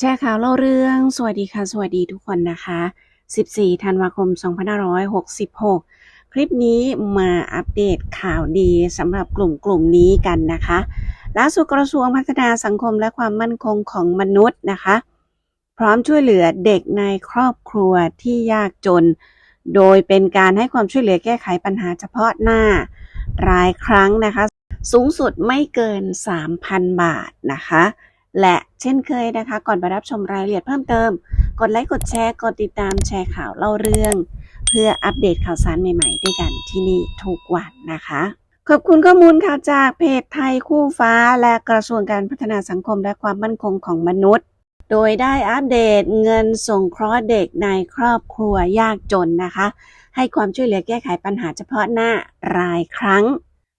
แชร์ข่าวเล่าเรื่อง สวัสดีค่ะ สวัสดีทุกคนนะคะ 14 ธันวาคม 2566 คลิปนี้มาอัปเดตข่าวดีสำหรับกลุ่มกลุ่มนี้กันนะคะล่าสุดกระทรวงพัฒนาสังคมและความมั่นคงของมนุษย์นะคะ พร้อมช่วยเหลือเด็กในครอบครัวที่ยากจน โดยเป็นการให้ความช่วยเหลือแก้ไขปัญหาเฉพาะหน้ารายครั้งนะคะ สูงสุดไม่เกิน 3,000 บาทนะคะ และเช่นเคยนะคะ ก่อนไปรับชมรายละเอียดเพิ่มเติม กดไลค์กดแชร์ กดติดตามแชร์ข่าวเล่าเรื่อง เพื่ออัปเดตข่าวสารใหม่ๆ ด้วยกันที่นี่ทุกวันนะคะ ขอบคุณข้อมูลค่ะจากเพจไทยคู่ฟ้า และกระทรวงการพัฒนาสังคมและความมั่นคงของมนุษย์ โดยได้อัปเดตเงินส่งเคราะห์เด็กในครอบครัวยากจนนะคะ ให้ความช่วยเหลือแก้ไขปัญหาเฉพาะหน้ารายครั้ง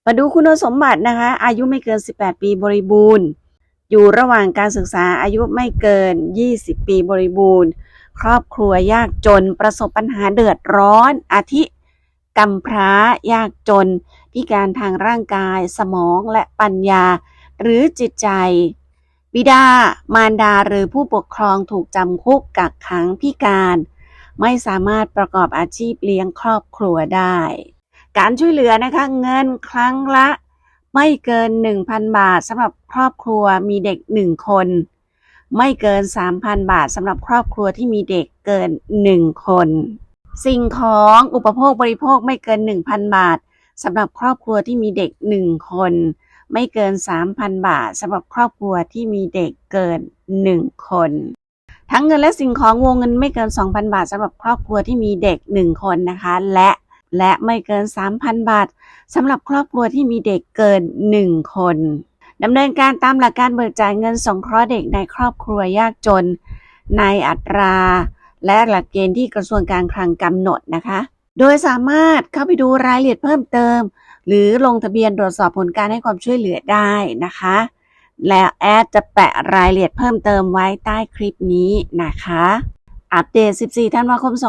มาดูคุณสมบัตินะคะ อายุไม่เกิน 18 ปีบริบูรณ์ อยู่ระหว่างการศึกษาอายุไม่เกิน 20 ปีบริบูรณ์ ครอบครัวยากจนประสบปัญหาเดือดร้อน อาทิกำพร้ายากจน พิการทางร่างกายสมองและปัญญา หรือจิตใจ บิดา มารดาหรือผู้ปกครองถูกจำคุกกักขังพิการ ไม่สามารถประกอบอาชีพเลี้ยงครอบครัวได้ การช่วยเหลือนะคะเงินครั้งละ ไม่เกิน 1,000 บาทสำหรับครอบครัวมีเด็ก 1 คน ไม่เกิน 3,000 บาทสำหรับครอบครัวที่มีเด็กเกิน 1 คน สิ่งของอุปโภคบริโภคไม่เกิน 1,000 บาทสำหรับครอบครัวที่มีเด็ก 1 คน ไม่เกิน 3,000 บาทสำหรับครอบครัวที่มีเด็กเกิน 1 คน ทั้งเงินและสิ่งของวงเงินไม่เกิน 2,000 บาทสำหรับครอบครัวที่มีเด็ก 1 คนนะคะ และและไม่เกิน 3,000 บาท สำหรับครอบครัวที่มีเด็กเกิน 1 คนดำเนินการตามหลักการเบิกจ่ายเงินสงเคราะห์เด็กในครอบครัวยากจน ในอัตรา และหลักเกณฑ์ที่กระทรวงการคลังกำหนดนะคะ โดยสามารถเข้าไปดูรายละเอียดเพิ่มเติม หรือลงทะเบียนตรวจสอบผลการให้ความช่วยเหลือได้นะคะ แล้วแอดจะแปะรายละเอียดเพิ่มเติมไว้ใต้คลิปนี้นะคะ อัปเดต 14 ธันวาคม 2566